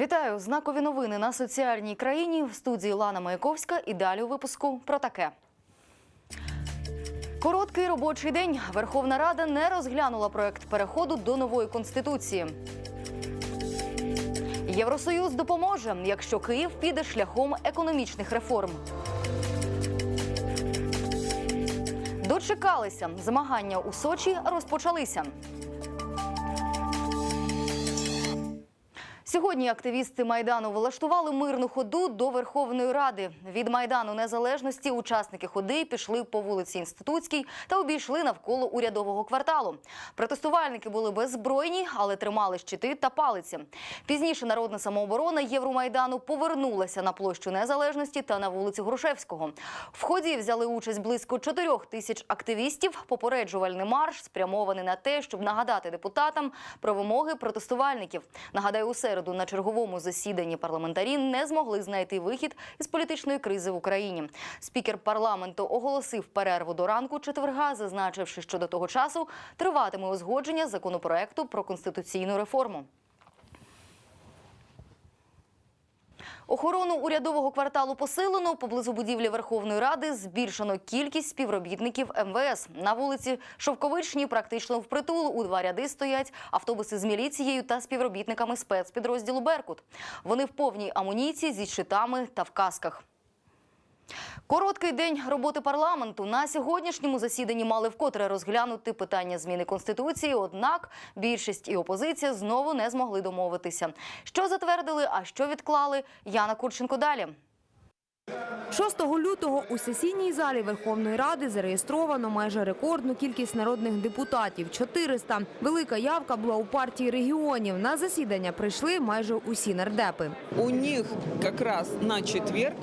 Вітаю! Знакові новини на соціальній країні в студії Лана Маяковська. І далі у випуску про таке. Короткий робочий день. Верховна Рада не розглянула проект переходу до нової конституції. Євросоюз допоможе, якщо Київ піде шляхом економічних реформ. Дочекалися. Змагання у Сочі розпочалися. Сьогодні активісти майдану влаштували мирну ходу до Верховної Ради. Від майдану незалежності учасники ходи пішли по вулиці Інститутській та обійшли навколо урядового кварталу. Протестувальники були беззбройні, але тримали щити та палиці. Пізніше народна самооборона Євромайдану повернулася на площу незалежності та на вулицю Грушевського. В ході взяли участь близько 4 тисяч активістів. Попереджувальний марш спрямований на те, щоб нагадати депутатам про вимоги протестувальників. Нагадаю, у середу на черговому засіданні парламентарі не змогли знайти вихід із політичної кризи в Україні. Спікер парламенту оголосив перерву до ранку четверга, зазначивши, що до того часу триватиме узгодження законопроекту про конституційну реформу. Охорону урядового кварталу посилено поблизу будівлі Верховної Ради збільшено кількість співробітників МВС. На вулиці Шовковичні практично впритул у два ряди стоять автобуси з міліцією та співробітниками спецпідрозділу Беркут. Вони в повній амуніції зі щитами та в касках. Короткий день роботи парламенту на сьогоднішньому засіданні мали вкотре розглянути питання зміни конституції. Однак більшість і опозиція знову не змогли домовитися. Що затвердили, а що відклали? Яна Курченко далі. 6 лютого у сесійній залі Верховної Ради зареєстровано майже рекордну кількість народних депутатів – 400. Велика явка була у партії регіонів. На засідання прийшли майже усі нардепи. У них как раз на четверг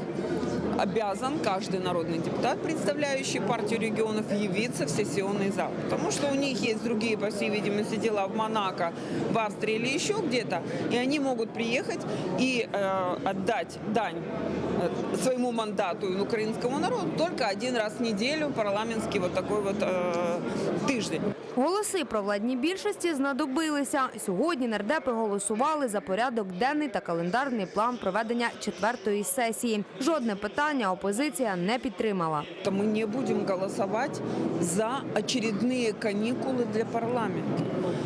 обязан каждый народный депутат, представляющий партию регионов, явиться в сессионный зал. Потому что у них есть другие, по всей видимости, дела в Монако, в Австрии или еще где-то. И они могут приехать и э, отдать дань э, своему мандату и украинскому народу только один раз в неделю, парламентский вот такой вот э, тиждень. Голоси про владні більшості знадобилися. Сьогодні нардепи голосували за порядок денний та календарний план проведення четвертої сесії. Жодне питання опозиція не підтримала. то мы не будем голосовать за очередные каникулы для парламента.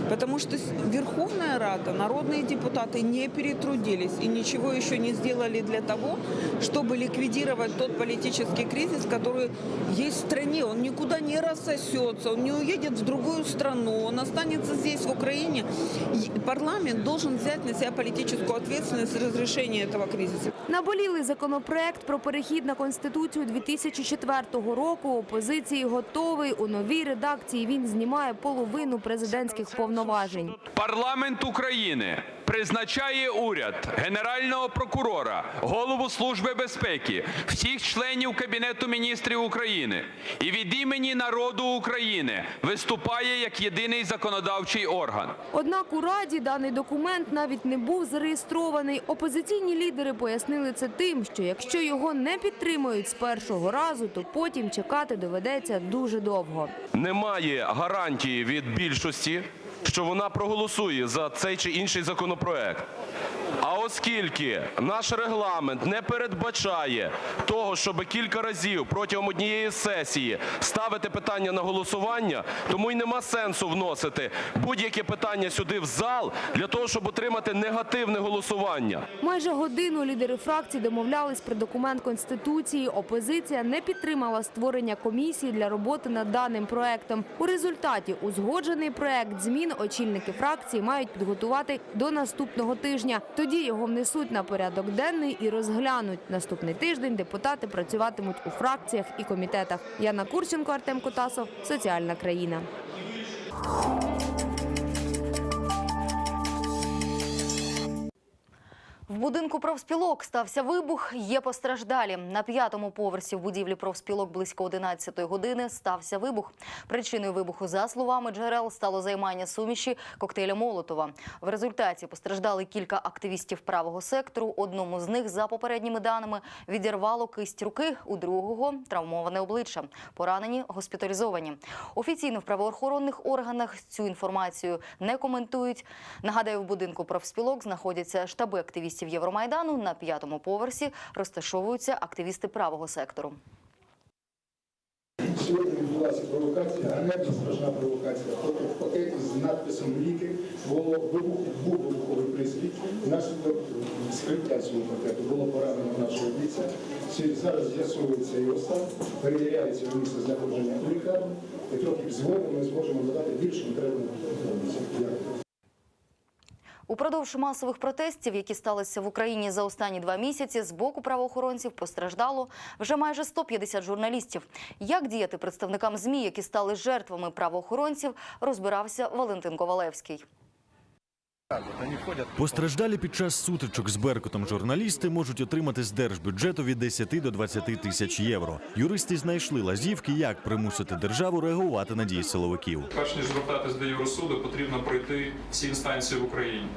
Потому что с- Верховная Рада, народные депутаты не перетрудились и ничего еще не сделали для того, чтобы ликвидировать тот политический кризис, который есть в стране. Он никуда не рассосется, он не уедет в другую страну, он останется здесь, в Украине. Парламент должен взять на себя политическую ответственность за разрешение этого кризиса. Наболілий законопроект про перехід на конституцію 2004 року. Опозиції готовий у новій редакції. Він знімає половину президентських повноважень. Парламент України призначає уряд, генерального прокурора, голову Служби безпеки, всіх членів Кабінету міністрів України і від імені народу України виступає як єдиний законодавчий орган. Однак у раді даний документ навіть не був зареєстрований. Опозиційні лідери пояснили це тим, що якщо його не підтримують з першого разу, то потім чекати доведеться дуже довго. немає гарантії від більшості, що вона проголосує за цей чи інший законопроект. А оскільки наш регламент не передбачає того, щоб кілька разів протягом однієї сесії ставити питання на голосування, тому й нема сенсу вносити будь-яке питання сюди в зал для того, щоб отримати негативне голосування. Майже годину лідери фракцій домовлялись про документ конституції. Опозиція не підтримала створення комісії для роботи над даним проектом. У результаті узгоджений проект змін очільники фракції мають підготувати до наступного тижня. Тоді його внесуть на порядок денний і розглянуть. Наступний тиждень депутати працюватимуть у фракціях і комітетах. Яна Курченко, Артем Котасов, Соціальна країна. В будинку профспілок стався вибух. Є постраждалі. На п'ятому поверсі в будівлі профспілок близько 11 години стався вибух. Причиною вибуху, за словами джерел, стало займання суміші коктейля Молотова. В результаті постраждали кілька активістів правого сектору. Одному з них, за попередніми даними, відірвало кисть руки, у другого травмоване обличчя. Поранені госпіталізовані. Офіційно в правоохоронних органах цю інформацію не коментують. Нагадаю, в будинку профспілок знаходяться штаби активістів Євромайдану. На п'ятому поверсі розташовуються активісти правого сектору. Сьогодні відбулася провокація, ганебна страшна провокація. Тобто в пакеті з надписом ліки було вибух, був вибуховий пристрій. Внаслідок скриття цього пакету було поранено нашого бійця. Зараз з'ясовується його стан, перевіряється місце знаходження у лікарні. І трохи згодом ми зможемо надати більше матеріальну. Дякую. Упродовж масових протестів, які сталися в Україні за останні два місяці, з боку правоохоронців постраждало вже майже 150 журналістів. Як діяти представникам ЗМІ, які стали жертвами правоохоронців, розбирався Валентин Ковалевський. Постраждалі під час сутичок з Беркутом журналісти можуть отримати з держбюджету від 10 до 20 тисяч євро. Юристи знайшли лазівки, як примусити державу реагувати на дії силовиків. перш ніж звертатись до Євросуду, потрібно пройти всі інстанції в Україні.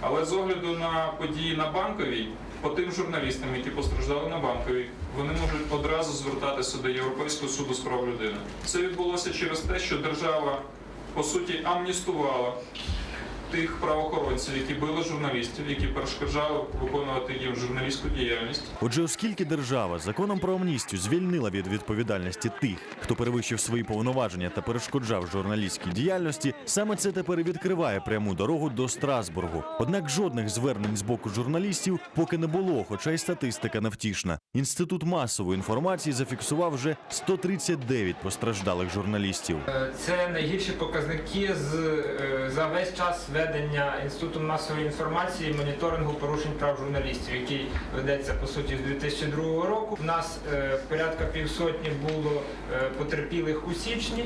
Але з огляду на події на банковій, по тим журналістам, які постраждали на банковій, вони можуть одразу звертатися до Європейського суду з прав людини. Це відбулося через те, що держава по суті амністувала тих правоохоронців, які били журналістів, які перешкоджали виконувати їм журналістську діяльність. Отже, оскільки держава законом про амністію звільнила від відповідальності тих, хто перевищив свої повноваження та перешкоджав журналістській діяльності, саме це тепер і відкриває пряму дорогу до Страсбургу. Однак жодних звернень з боку журналістів поки не було, хоча й статистика невтішна. Інститут масової інформації зафіксував вже 139 постраждалих журналістів. Це найгірші показники з е, за весь час ведення інституту масової інформації моніторингу порушень прав журналістів, який ведеться по суті з 2002 року. У нас е, порядка півсотні було е, потерпілих у січні.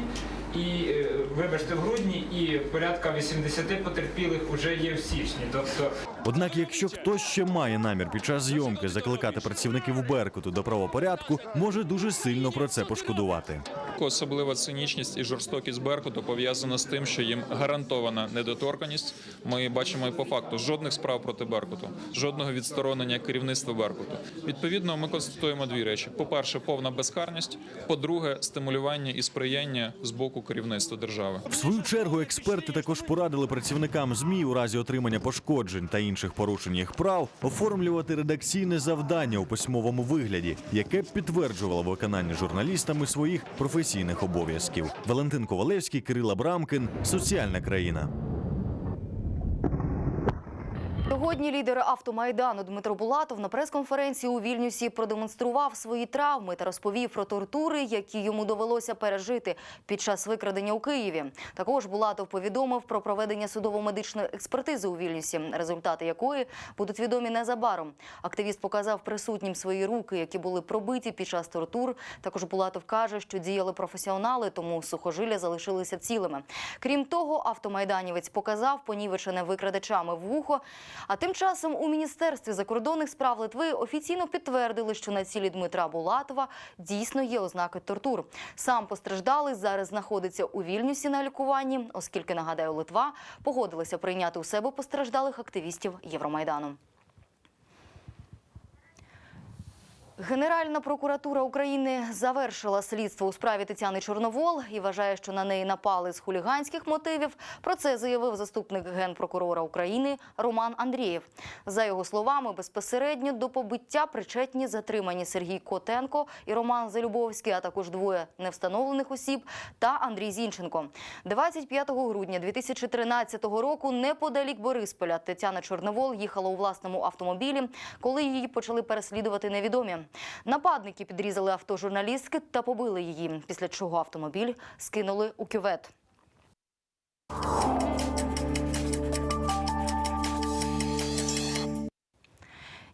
І е, вибачте в грудні, і порядка 80 потерпілих вже є в січні. Тобто Однак, якщо хтось ще має намір під час зйомки закликати працівників Беркуту до правопорядку, може дуже сильно про це пошкодувати. Особлива цинічність і жорстокість Беркуту пов'язана з тим, що їм гарантована недоторканість. Ми бачимо і по факту жодних справ проти Беркуту, жодного відсторонення керівництва Беркуту. Відповідно, ми констатуємо дві речі: по-перше, повна безкарність. По-друге, стимулювання і сприяння з боку керівництва держави. В свою чергу експерти також порадили працівникам ЗМІ у разі отримання пошкоджень та інших порушень їх прав оформлювати редакційне завдання у письмовому вигляді, яке підтверджувало виконання журналістами своїх професійних обов'язків. Валентин Ковалевський, Кирил Абрамкин, соціальна країна. Сьогодні лідер автомайдану Дмитро Булатов на прес-конференції у Вільнюсі продемонстрував свої травми та розповів про тортури, які йому довелося пережити під час викрадення у Києві. Також Булатов повідомив про проведення судово-медичної експертизи у Вільнюсі, результати якої будуть відомі незабаром. Активіст показав присутнім свої руки, які були пробиті під час тортур. Також Булатов каже, що діяли професіонали, тому сухожилля залишилися цілими. Крім того, автомайданівець показав понівечене викрадачами вухо. А тим часом у міністерстві закордонних справ Литви офіційно підтвердили, що на цілі Дмитра Булатова дійсно є ознаки тортур. Сам постраждалий зараз знаходиться у Вільнюсі на лікуванні, оскільки нагадаю, Литва погодилася прийняти у себе постраждалих активістів Євромайдану. Генеральна прокуратура України завершила слідство у справі Тетяни Чорновол і вважає, що на неї напали з хуліганських мотивів. Про це заявив заступник генпрокурора України Роман Андрієв. За його словами, безпосередньо до побиття причетні затримані Сергій Котенко і Роман Залюбовський, а також двоє невстановлених осіб та Андрій Зінченко. 25 грудня 2013 року неподалік Борисполя Тетяна Чорновол їхала у власному автомобілі, коли її почали переслідувати невідомі. Нападники підрізали авто журналістки та побили її, після чого автомобіль скинули у кювет.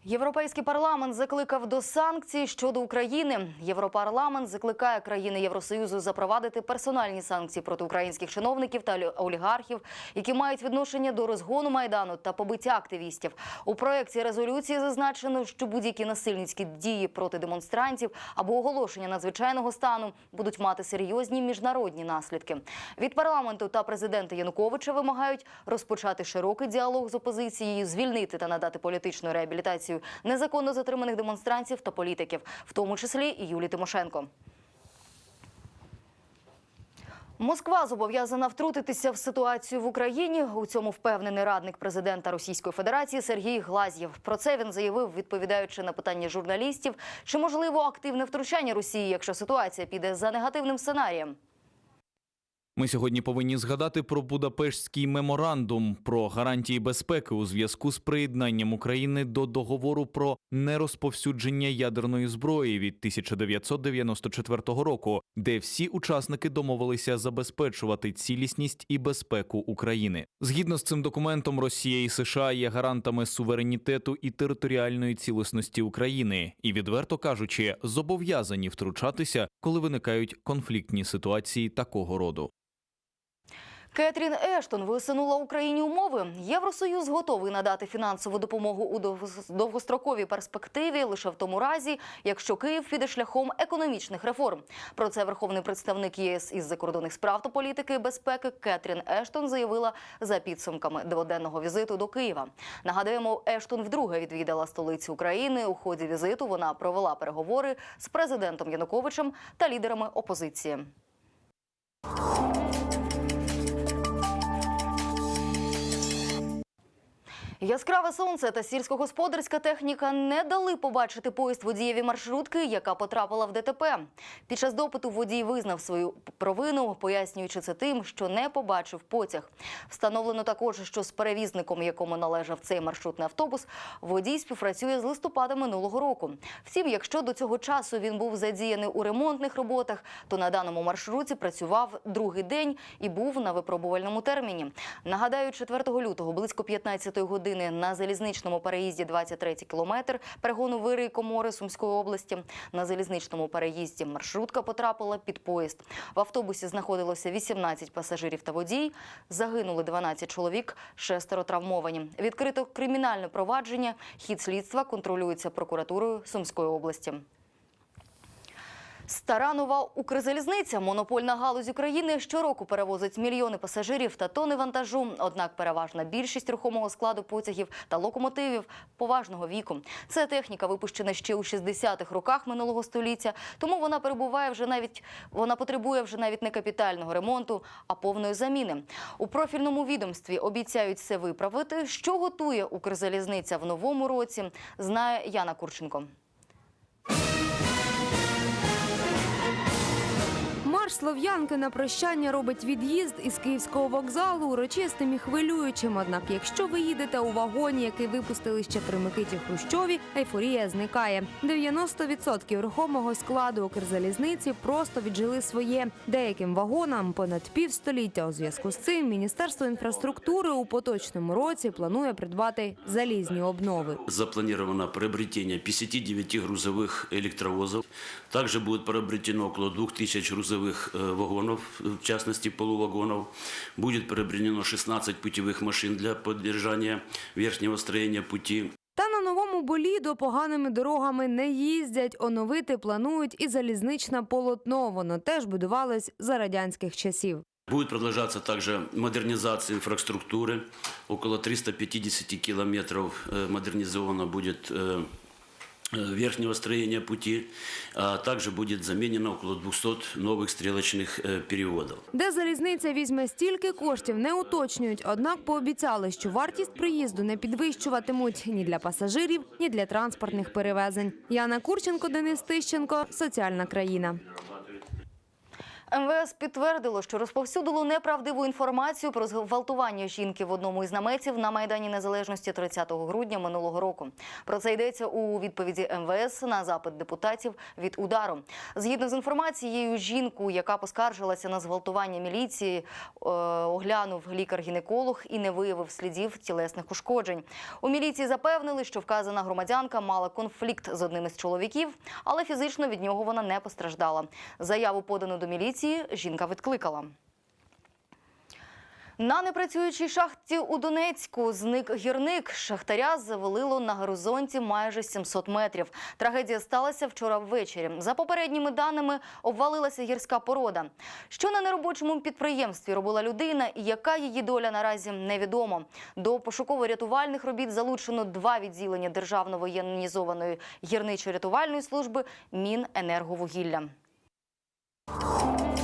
Європейський парламент закликав до санкцій щодо України. Європарламент закликає країни Євросоюзу запровадити персональні санкції проти українських чиновників та олігархів, які мають відношення до розгону майдану та побиття активістів. У проєкті резолюції зазначено, що будь-які насильницькі дії проти демонстрантів або оголошення надзвичайного стану будуть мати серйозні міжнародні наслідки. Від парламенту та президента Януковича вимагають розпочати широкий діалог з опозицією, звільнити та надати політичну реабілітацію незаконно затриманих демонстрантів та політиків, в тому числі і Юлії Тимошенко. Москва зобов'язана втрутитися в ситуацію в Україні. У цьому впевнений радник президента Російської Федерації Сергій Глазєв. Про це він заявив, відповідаючи на питання журналістів, чи можливо активне втручання Росії, якщо ситуація піде за негативним сценарієм. Ми сьогодні повинні згадати про Будапештський меморандум про гарантії безпеки у зв'язку з приєднанням України до договору про нерозповсюдження ядерної зброї від 1994 року, де всі учасники домовилися забезпечувати цілісність і безпеку України. Згідно з цим документом, Росія і США є гарантами суверенітету і територіальної цілісності України і, відверто кажучи, зобов'язані втручатися, коли виникають конфліктні ситуації такого роду. Кетрін Ештон висунула Україні умови. Євросоюз готовий надати фінансову допомогу у довгос- довгостроковій перспективі лише в тому разі, якщо Київ піде шляхом економічних реформ. Про це верховний представник ЄС із закордонних справ та політики і безпеки Кетрін Ештон заявила за підсумками дводенного візиту до Києва. Нагадаємо, Ештон вдруге відвідала столицю України. У ході візиту вона провела переговори з президентом Януковичем та лідерами опозиції. Яскраве сонце та сільськогосподарська техніка не дали побачити поїзд водієві маршрутки, яка потрапила в ДТП. Під час допиту водій визнав свою провину, пояснюючи це тим, що не побачив потяг. Встановлено також, що з перевізником, якому належав цей маршрутний автобус, водій співпрацює з листопада минулого року. Втім, якщо до цього часу він був задіяний у ремонтних роботах, то на даному маршруті працював другий день і був на випробувальному терміні. Нагадаю, 4 лютого близько 15 години на залізничному переїзді 23 кілометр перегону Вири Комори Сумської області. На залізничному переїзді маршрутка потрапила під поїзд. В автобусі знаходилося 18 пасажирів та водій. Загинули 12 чоловік, шестеро травмовані. Відкрито кримінальне провадження. Хід слідства контролюється прокуратурою Сумської області. Стара нова Укрзалізниця, монопольна галузь України, щороку перевозить мільйони пасажирів та тони вантажу. Однак переважна більшість рухомого складу потягів та локомотивів поважного віку. Це техніка випущена ще у 60-х роках минулого століття, тому вона перебуває вже навіть вона потребує вже навіть не капітального ремонту, а повної заміни. У профільному відомстві обіцяють це виправити. Що готує Укрзалізниця в новому році, знає Яна Курченко. Марш Слов'янки на прощання робить від'їзд із київського вокзалу урочистим і хвилюючим. Однак, якщо ви їдете у вагоні, який випустили ще при Микиті Хрущові, ейфорія зникає. 90% рухомого складу Укрзалізниці просто віджили своє. Деяким вагонам понад півстоліття. У зв'язку з цим Міністерство інфраструктури у поточному році планує придбати залізні обнови. Запланировано приобретение 59 грузовых электровозов. Также будет приобретено около 2000 грузовых э, вагонов, в частности полувагонов. Будет приобретено 16 путевых машин для поддержания верхнего строения пути. Та на новому боліду поганими дорогами не їздять. Оновити планують і залізничне полотно. Воно теж будувалось за радянських часів. Будет продолжаться также модернизация инфраструктуры. Около 350 километров э, модернизовано будет э, э, верхнего строения пути. А также будет заменено около 200 новых стрелочных э, переводов. Де залізниця візьме стільки коштів, не уточнюють. Однак пообіцяли, що вартість приїзду не підвищуватимуть ні для пасажирів, ні для транспортних перевезень. Яна Курченко, Денис Тищенко, Соціальна країна. МВС підтвердило, що розповсюдило неправдиву інформацію про зґвалтування жінки в одному із наметів на Майдані Незалежності 30 грудня минулого року. Про це йдеться у відповіді МВС на запит депутатів від удару. Згідно з інформацією, жінку, яка поскаржилася на зґвалтування міліції, е, оглянув лікар-гінеколог і не виявив слідів тілесних ушкоджень. У міліції запевнили, що вказана громадянка мала конфлікт з одним із чоловіків, але фізично від нього вона не постраждала. Заяву подану до міліції жінка відкликала. На непрацюючій шахті у Донецьку зник гірник. Шахтаря завалило на горизонті майже 700 метрів. Трагедія сталася вчора ввечері. За попередніми даними, обвалилася гірська порода. Що на неробочому підприємстві робила людина і яка її доля наразі невідомо. До пошуково-рятувальних робіт залучено два відділення Державно воєнізованої гірничо-рятувальної служби Міненерговугілля. you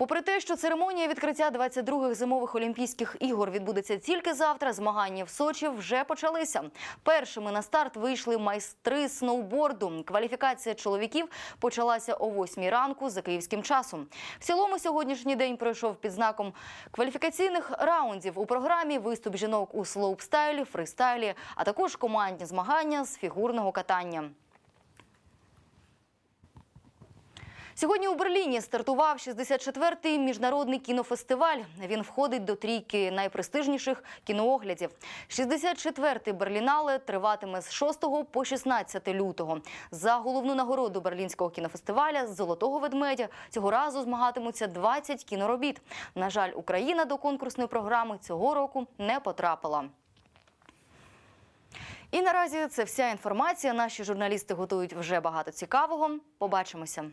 Попри те, що церемонія відкриття 22-х зимових олімпійських ігор відбудеться тільки завтра, змагання в Сочі вже почалися. Першими на старт вийшли майстри сноуборду. Кваліфікація чоловіків почалася о 8 ранку за київським часом. В цілому сьогоднішній день пройшов під знаком кваліфікаційних раундів у програмі виступ жінок у слоупстайлі, фристайлі, а також командні змагання з фігурного катання. Сьогодні у Берліні стартував 64-й міжнародний кінофестиваль. Він входить до трійки найпрестижніших кінооглядів. 64-й Берлінале триватиме з 6 по 16 лютого. За головну нагороду берлінського кінофестиваля золотого ведмедя цього разу змагатимуться 20 кіноробіт. На жаль, Україна до конкурсної програми цього року не потрапила. І наразі це вся інформація. Наші журналісти готують вже багато цікавого. Побачимося.